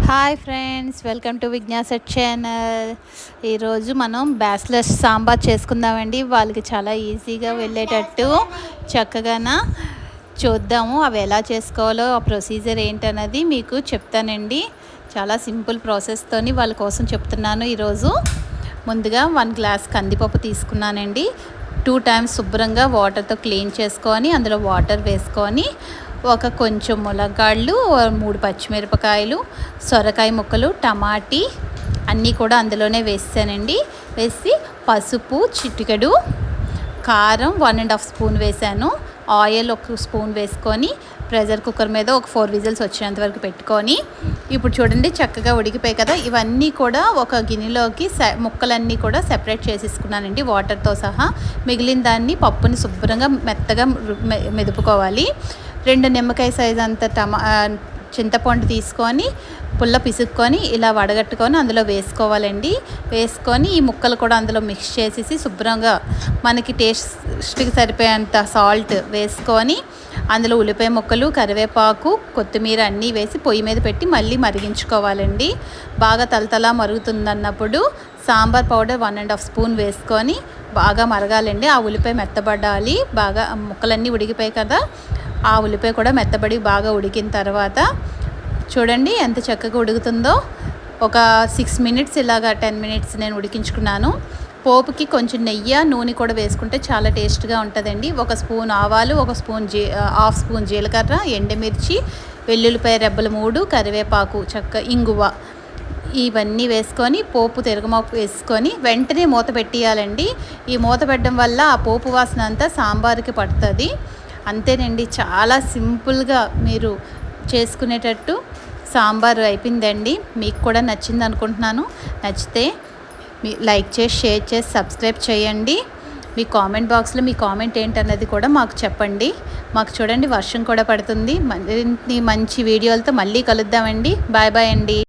Hi friends welcome to విజ్ఞాసెట్ channel. ఈరోజు మనం బ్యాస్లెస్ సాంబార్ చేసుకుందామండి. వాళ్ళకి చాలా ఈజీగా వెళ్ళేటట్టు చక్కగా చూద్దాము అవి ఎలా చేసుకోవాలో ఆ ప్రొసీజర్ ఏంటన్నది మీకు చెప్తానండి. చాలా సింపుల్ ప్రాసెస్తోని వాళ్ళ కోసం చెప్తున్నాను ఈరోజు. ముందుగా వన్ గ్లాస్ కందిపప్పు తీసుకున్నానండి. టూ టైమ్స్ శుభ్రంగా వాటర్తో క్లీన్ చేసుకొని అందులో వాటర్ వేసుకొని ఒక కొంచెం ములగాళ్ళు మూడు పచ్చిమిరపకాయలు సొరకాయ ముక్కలు టమాటీ అన్నీ కూడా అందులోనే వేసానండి వేసి పసుపు చిటికెడు కారం వన్ అండ్ హాఫ్ స్పూన్ వేసాను. ఆయిల్ ఒక స్పూన్ వేసుకొని ప్రెషర్ కుక్కర్ మీద ఒక ఫోర్ విజిల్స్ వచ్చేంత వరకు పెట్టుకొని ఇప్పుడు చూడండి చక్కగా ఉడికిపోయి కదా. ఇవన్నీ కూడా ఒక గిన్నెలోకి ముక్కలన్నీ కూడా సెపరేట్ చేసేసుకున్నానండి వాటర్తో సహా. మిగిలిన దాన్ని పప్పుని శుభ్రంగా మెత్తగా మెదుపుకోవాలి. రెండు నిమ్మకాయ సైజ్ అంత టమా చింతపండు తీసుకొని పుల్ల పిసుక్కొని ఇలా వడగట్టుకొని అందులో వేసుకోవాలండి. వేసుకొని ఈ ముక్కలు కూడా అందులో మిక్స్ చేసేసి శుభ్రంగా మనకి టేస్ట్కి సరిపోయేంత సాల్ట్ వేసుకొని అందులో ఉల్లిపాయ ముక్కలు కరివేపాకు కొత్తిమీర అన్నీ వేసి పొయ్యి మీద పెట్టి మళ్ళీ మరిగించుకోవాలండి. బాగా తలతలా మరుగుతుందన్నప్పుడు sambar powder one and half spoon వేసుకొని బాగా మరగాలండి. ఆ ఉల్లిపాయ మెత్తబడాలి. బాగా ముక్కలన్నీ ఉడికిపోయి కదా. ఆ ఉల్లిపాయ కూడా మెత్తబడి బాగా ఉడికిన తర్వాత చూడండి ఎంత చక్కగా ఉడుకుతుందో. ఒక సిక్స్ మినిట్స్ ఇలాగా టెన్ మినిట్స్ నేను ఉడికించుకున్నాను. పోపుకి కొంచెం నెయ్యి నూనె కూడా వేసుకుంటే చాలా టేస్ట్గా ఉంటుందండి. ఒక స్పూన్ ఆవాలు ఒక స్పూన్ జీ హాఫ్ స్పూన్ జీలకర్ర ఎండుమిర్చి వెల్లుల్లిపాయ రెబ్బలు మూడు కరివేపాకు చక్క ఇంగువ ఇవన్నీ వేసుకొని పోపు తిరగమాపు వేసుకొని వెంటనే మూత పెట్టేయాలండి. ఈ మూత పెట్టడం వల్ల ఆ పోపు వాసన అంతా సాంబార్కి పడుతుంది. అంతేనండి చాలా సింపుల్గా మీరు చేసుకునేటట్టు సాంబార్ అయిపోయిందండి. మీకు కూడా నచ్చింది అనుకుంటున్నాను. నచ్చితే మీ లైక్ చేసి షేర్ చేసి సబ్స్క్రైబ్ చేయండి. మీ కామెంట్ బాక్స్లో మీ కామెంట్ ఏంటన్నది కూడా మాకు చెప్పండి. మాకు చూడండి వర్షం కూడా పడుతుంది. మంచి వీడియోలతో మళ్ళీ కలుద్దామండి. బాయ్ బాయ్ అండి.